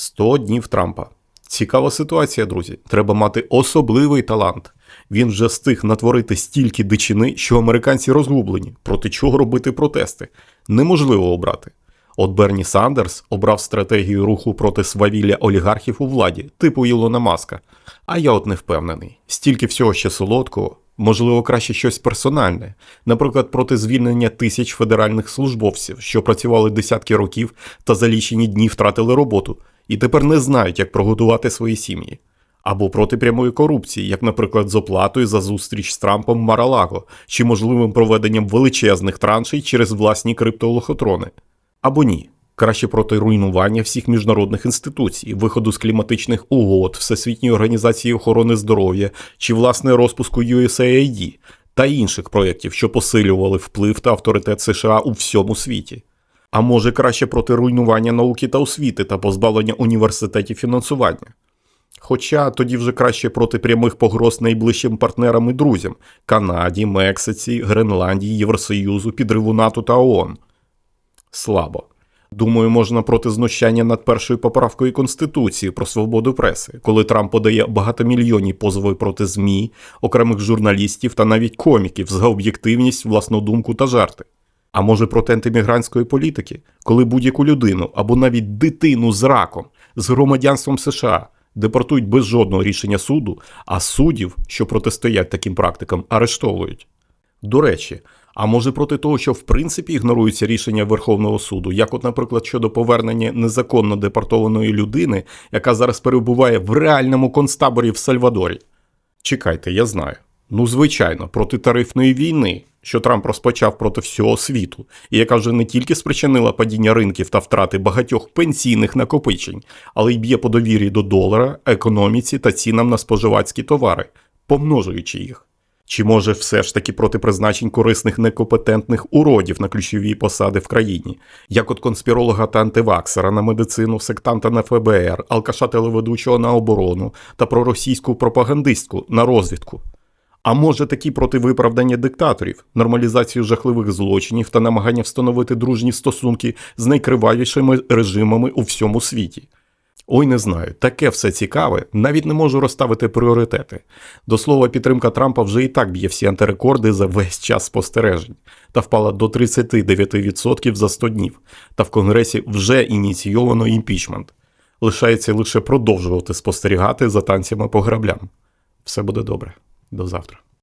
100 днів Трампа. Цікава ситуація, друзі. Треба мати особливий талант. Він вже встиг натворити стільки дичини, що американці розгублені. Проти чого робити протести? Неможливо обрати. От Берні Сандерс обрав стратегію руху проти свавілля олігархів у владі, типу Ілона Маска. А я от не впевнений. Стільки всього ще солодкого, можливо, краще щось персональне, наприклад, проти звільнення тисяч федеральних службовців, що працювали десятки років та за лічені дні втратили роботу, і тепер не знають, як прогодувати свої сім'ї. Або проти прямої корупції, як, наприклад, з оплатою за зустріч з Трампом Маралаго, чи можливим проведенням величезних траншей через власні криптолохотрони. Або ні. Краще проти руйнування всіх міжнародних інституцій, виходу з кліматичних угод, Всесвітньої організації охорони здоров'я чи власне розпуску USAID та інших проєктів, що посилювали вплив та авторитет США у всьому світі. А може краще проти руйнування науки та освіти та позбавлення університетів фінансування. Хоча тоді вже краще проти прямих погроз найближчим партнерам і друзям Канаді, Мексиці, Гренландії, Євросоюзу, підриву НАТО та ООН. Слабо. Думаю, можна проти знущання над першою поправкою Конституції про свободу преси, коли Трамп подає багатомільйонні позови проти ЗМІ, окремих журналістів та навіть коміків за об'єктивність, власну думку та жарти. А може проти антимігрантської політики, коли будь-яку людину або навіть дитину з раком, з громадянством США депортують без жодного рішення суду, а суддів, що протистоять таким практикам, арештовують. До речі, а може проти того, що в принципі ігноруються рішення Верховного суду, як, от, наприклад, щодо повернення незаконно депортованої людини, яка зараз перебуває в реальному концтаборі в Сальвадорі? Чекайте, я знаю. Ну, звичайно, проти тарифної війни, що Трамп розпочав проти всього світу, і яка вже не тільки спричинила падіння ринків та втрати багатьох пенсійних накопичень, але й б'є по довірі до долара, економіці та цінам на споживацькі товари, помножуючи їх. Чи може все ж таки проти призначень корисних некомпетентних уродів на ключові посади в країні, як от конспіролога та антиваксера на медицину, сектанта на ФБР, алкаша телеведучого на оборону та проросійську пропагандистку на розвідку? А може такі проти виправдання диктаторів, нормалізацію жахливих злочинів та намагання встановити дружні стосунки з найкривавішими режимами у всьому світі? Ой, не знаю, таке все цікаве, навіть не можу розставити пріоритети. До слова, підтримка Трампа вже і так б'є всі антирекорди за весь час спостережень та впала до 39% за 100 днів. Та в Конгресі вже ініційовано імпічмент. Лишається лише продовжувати спостерігати за танцями по граблям. Все буде добре. До завтра.